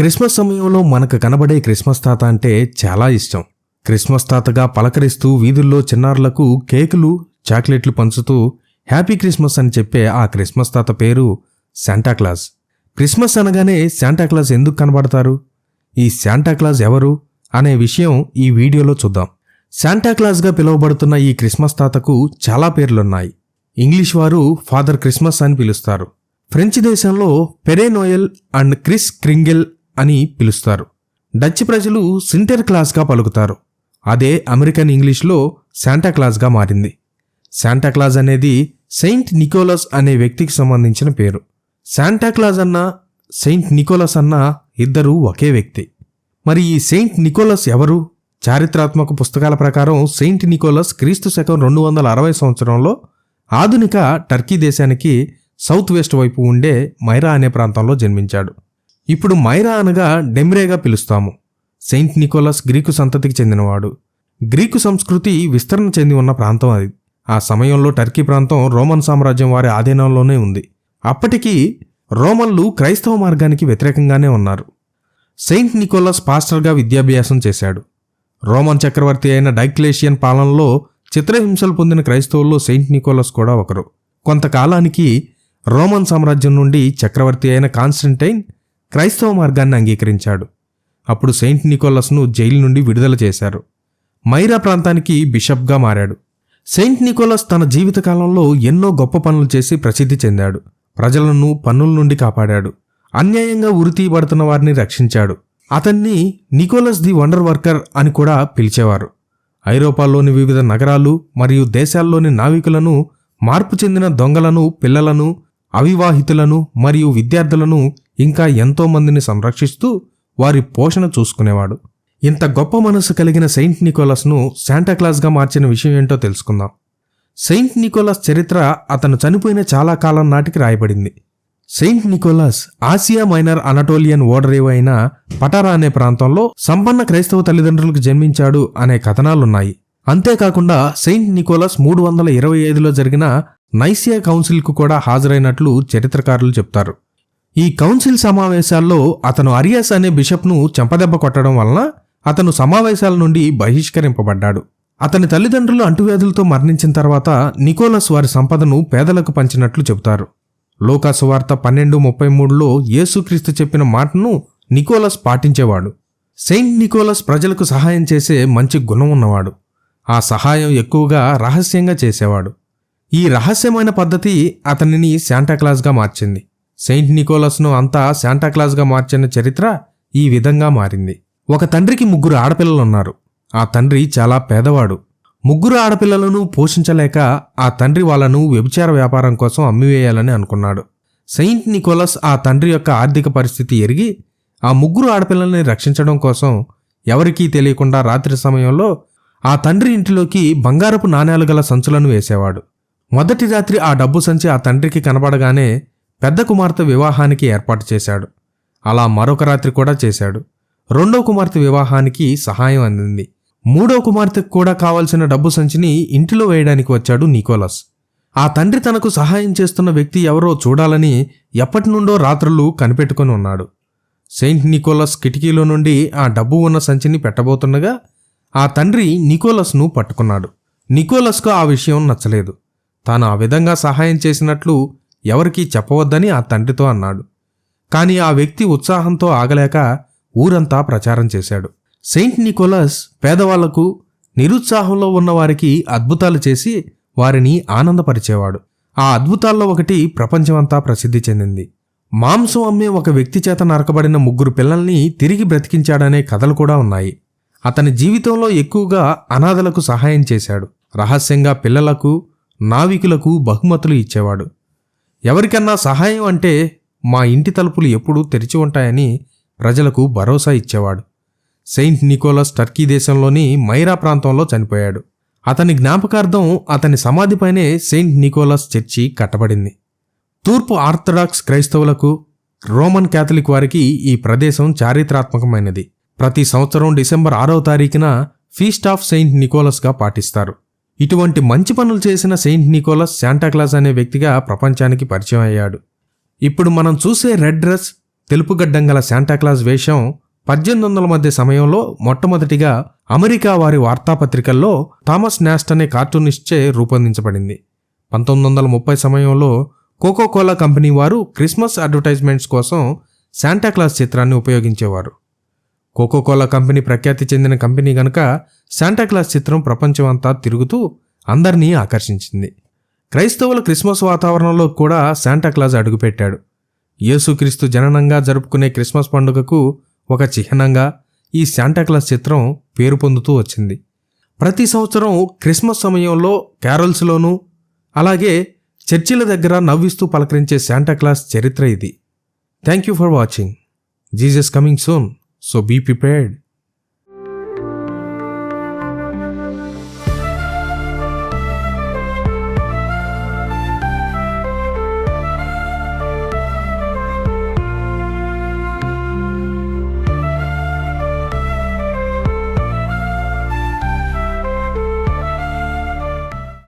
Christmas సమయంలో మనకు కనబడే క్రిస్మస్ తాత అంటే చాలా ఇష్టం. క్రిస్మస్ తాతగా పలకరిస్తూ వీధుల్లో చిన్నారులకు కేకులు చాక్లెట్లు పంచుతూ హ్యాపీ క్రిస్మస్ అని చెప్పే ఆ క్రిస్మస్ తాత పేరు శాంటాక్లాస్ క్రిస్మస్ అనగానే శాంటాక్లాస్ ఎందుకు కనబడతారు? ఈ శాంటాక్లాస్ ఎవరు? అనే విషయం ఈ వీడియోలో చూద్దాం. శాంటాక్లాస్గా పిలువబడుతున్న ఈ క్రిస్మస్ తాతకు చాలా పేర్లున్నాయి. ఇంగ్లీష్ వారు ఫాదర్ క్రిస్మస్ అని పిలుస్తారు. ఫ్రెంచ్ దేశంలో Pere Noel and Kris Kringle అని పిలుస్తారు. డచ్ ప్రజలు సింటర్ క్లాస్గా పలుకుతారు. అదే అమెరికన్ ఇంగ్లీష్లో శాంటాక్లాస్గా మారింది. శాంటాక్లాజ్ అనేది సెయింట్ నికోలస్ అనే వ్యక్తికి సంబంధించిన పేరు. శాంటాక్లాజ్ అన్న సెయింట్ నికోలస్ అన్న ఇద్దరూ ఒకే వ్యక్తి. మరి ఈ సెయింట్ నికోలస్ ఎవరు? చారిత్రాత్మక పుస్తకాల ప్రకారం సెయింట్ నికోలస్ క్రీస్తు శకం రెండు వందల అరవై సంవత్సరంలో ఆధునిక టర్కీ దేశానికి సౌత్ వెస్ట్ వైపు ఉండే మైరా అనే ప్రాంతంలో జన్మించాడు. ఇప్పుడు మైరా అనగా డెమ్రేగా పిలుస్తాము. సెయింట్ నికోలస్ గ్రీకు సంతతికి చెందినవాడు. గ్రీకు సంస్కృతి విస్తరణ చెంది ఉన్న ప్రాంతం అది. ఆ సమయంలో టర్కీ ప్రాంతం రోమన్ సామ్రాజ్యం వారి ఆధీనంలోనే ఉంది. అప్పటికి రోమన్లు క్రైస్తవ మార్గానికి వ్యతిరేకంగానే ఉన్నారు. సెయింట్ నికోలస్ పాస్టర్గా విద్యాభ్యాసం చేశాడు. రోమన్ చక్రవర్తి అయిన డైక్లేషియన్ పాలనలో చిత్రహింసలు పొందిన క్రైస్తవుల్లో సెయింట్ నికోలస్ కూడా ఒకరు. కొంతకాలానికి రోమన్ సామ్రాజ్యం నుండి చక్రవర్తి అయిన కాన్స్టంటైన్ క్రైస్తవ మార్గాన్ని అంగీకరించాడు. అప్పుడు సెయింట్ నికోలస్ను జైలు నుండి విడుదల చేశారు. మైరా ప్రాంతానికి బిషప్గా మారాడు. సెయింట్ నికోలస్ తన జీవితకాలంలో ఎన్నో గొప్ప పనులు చేసి ప్రసిద్ధి చెందాడు. ప్రజలను పన్నుల నుండి కాపాడాడు. అన్యాయంగా ఉరితీయబడుతున్న వారిని రక్షించాడు. అతన్ని నికోలస్ ది వండర్ వర్కర్ అని కూడా పిలిచేవారు. ఐరోపాలోని వివిధ నగరాలు మరియు దేశాల్లోని నావికులను మార్పు చెందిన దొంగలను పిల్లలను అవివాహితులను మరియు విద్యార్థులను ఇంకా ఎంతో మందిని సంరక్షిస్తూ వారి పోషణ చూసుకునేవాడు. ఇంత గొప్ప మనసు కలిగిన సెయింట్ నికోలస్ను శాంటాక్లాస్గా మార్చిన విషయం ఏంటో తెలుసుకుందాం. సెయింట్ నికోలస్ చరిత్ర అతను చనిపోయిన చాలా కాలం నాటికి రాయబడింది. Saint Nicholas Asia Minor Anatolian ఓడరేవ్ అయిన పటారా అనే ప్రాంతంలో సంపన్న క్రైస్తవ తల్లిదండ్రులకు జన్మించాడు అనే కథనాలున్నాయి. అంతేకాకుండా సెయింట్ నికోలస్ మూడు వందల ఇరవై ఐదులో జరిగిన నైసియా కౌన్సిల్కు కూడా హాజరైనట్లు చరిత్రకారులు చెప్తారు. ఈ కౌన్సిల్ సమావేశాల్లో అతను అరియాస్ అనే బిషప్ను చెంపదెబ్బ కొట్టడం వలన అతను సమావేశాల నుండి బహిష్కరింపబడ్డాడు. అతని తల్లిదండ్రులు అంటువ్యాధులతో మరణించిన తర్వాత నికోలస్ వారి సంపదను పేదలకు పంచినట్లు చెబుతారు. లోకాసువార్త పన్నెండు ముప్పై మూడులో యేసుక్రీస్తు చెప్పిన మాటను నికోలస్ పాటించేవాడు. సెయింట్ నికోలస్ ప్రజలకు సహాయం చేసే మంచి గుణం ఉన్నవాడు. ఆ సహాయం ఎక్కువగా రహస్యంగా చేసేవాడు. ఈ రహస్యమైన పద్ధతి అతనిని శాంటాక్లాస్గా మార్చింది. సెయింట్ నికోలస్ను అంతా శాంటాక్లాస్గా మార్చిన చరిత్ర ఈ విధంగా మారింది. ఒక తండ్రికి ముగ్గురు ఆడపిల్లలున్నారు. ఆ తండ్రి చాలా పేదవాడు. ముగ్గురు ఆడపిల్లలను పోషించలేక ఆ తండ్రి వాళ్ళను వ్యభిచార వ్యాపారం కోసం అమ్మివేయాలని అనుకున్నాడు. సెయింట్ నికోలస్ ఆ తండ్రి యొక్క ఆర్థిక పరిస్థితి ఎరిగి ఆ ముగ్గురు ఆడపిల్లల్ని రక్షించడం కోసం ఎవరికీ తెలియకుండా రాత్రి సమయంలో ఆ తండ్రి ఇంటిలోకి బంగారపు నాణేలు గల సంచులను వేసేవాడు. మొదటి రాత్రి ఆ డబ్బు సంచి ఆ తండ్రికి కనబడగానే పెద్ద కుమార్తె వివాహానికి ఏర్పాటు చేశాడు. అలా మరొక రాత్రి కూడా చేశాడు. రెండో కుమార్తె వివాహానికి సహాయం అందింది. మూడో కుమార్తెకు కూడా కావలసిన డబ్బు సంచిని ఇంటిలో వేయడానికి వచ్చాడు నికోలస్. ఆ తండ్రి తనకు సహాయం చేస్తున్న వ్యక్తి ఎవరో చూడాలని ఎప్పటి నుండో రాత్రులు కనిపెట్టుకొని ఉన్నాడు. సెయింట్ నికోలస్ కిటికీలో నుండి ఆ డబ్బు ఉన్న సంచిని పెట్టబోతుండగా ఆ తండ్రి నికోలస్ను పట్టుకున్నాడు. నికోలస్కు ఆ విషయం నచ్చలేదు. తాను ఆ విధంగా సహాయం చేసినట్లు ఎవరికీ చెప్పవద్దని ఆ తండ్రితో అన్నాడు. కానీ ఆ వ్యక్తి ఉత్సాహంతో ఆగలేక ఊరంతా ప్రచారం చేశాడు. సెయింట్ నికోలస్ పేదవాళ్ళకు నిరుత్సాహంలో ఉన్నవారికి అద్భుతాలు చేసి వారిని ఆనందపరిచేవాడు. ఆ అద్భుతాల్లో ఒకటి ప్రపంచమంతా ప్రసిద్ధి చెందింది. మాంసం అమ్మే ఒక వ్యక్తి చేత నరకబడిన ముగ్గురు పిల్లల్ని తిరిగి బ్రతికించాడనే కథలు కూడా ఉన్నాయి. అతని జీవితంలో ఎక్కువగా అనాథలకు సహాయం చేశాడు. రహస్యంగా పిల్లలకు నావికులకు బహుమతులు ఇచ్చేవాడు. ఎవరికన్నా సహాయం అంటే మా ఇంటి తలుపులు ఎప్పుడూ తెరిచి ఉంటాయని ప్రజలకు భరోసా ఇచ్చేవాడు. సెయింట్ నికోలస్ టర్కీ దేశంలోని మైరా ప్రాంతంలో చనిపోయాడు. అతని జ్ఞాపకార్థం అతని సమాధిపైనే సెయింట్ నికోలస్ చర్చి కట్టబడింది. తూర్పు ఆర్థడాక్స్ క్రైస్తవులకు రోమన్ క్యాథలిక్ వారికి ఈ ప్రదేశం చారిత్రాత్మకమైనది. ప్రతి సంవత్సరం డిసెంబర్ ఆరవ తారీఖున ఫీస్ట్ ఆఫ్ సెయింట్ నికోలస్గా పాటిస్తారు. ఇటువంటి మంచి పనులు చేసిన సెయింట్ నికోలస్ శాంటాక్లాస్ అనే వ్యక్తిగా ప్రపంచానికి పరిచయం అయ్యాడు. ఇప్పుడు మనం చూసే రెడ్ డ్రెస్ తెలుపు గడ్డం గల శాంటాక్లాస్ వేషం పద్దెనిమిది వందల మధ్య సమయంలో మొట్టమొదటిగా అమెరికా వారి వార్తాపత్రికల్లో థామస్ నాస్ట్ అనే కార్టూనిస్ట్చే రూపొందించబడింది. పంతొమ్మిది వందల ముప్పై సమయంలో కోకోకోలా కంపెనీ వారు క్రిస్మస్ అడ్వర్టైజ్మెంట్స్ కోసం శాంటాక్లాస్ చిత్రాన్ని ఉపయోగించేవారు. కోకోకోలా కంపెనీ ప్రఖ్యాతి చెందిన కంపెనీ గనుక శాంటాక్లాస్ చిత్రం ప్రపంచమంతా తిరుగుతూ అందరినీ ఆకర్షించింది. క్రైస్తవుల క్రిస్మస్ వాతావరణంలో కూడా శాంటాక్లాజ్ అడుగుపెట్టాడు. యేసుక్రీస్తు జననంగా జరుపుకునే క్రిస్మస్ పండుగకు ఒక చిహ్నంగా ఈ శాంటాక్లాస్ చిత్రం పేరు పొందుతూ వచ్చింది. ప్రతి సంవత్సరం క్రిస్మస్ సమయంలో క్యారల్స్లోనూ అలాగే చర్చిల దగ్గర నవ్విస్తూ పలకరించే శాంటాక్లాస్ చరిత్ర ఇది. Thank you for watching Jesus coming soon So be prepared.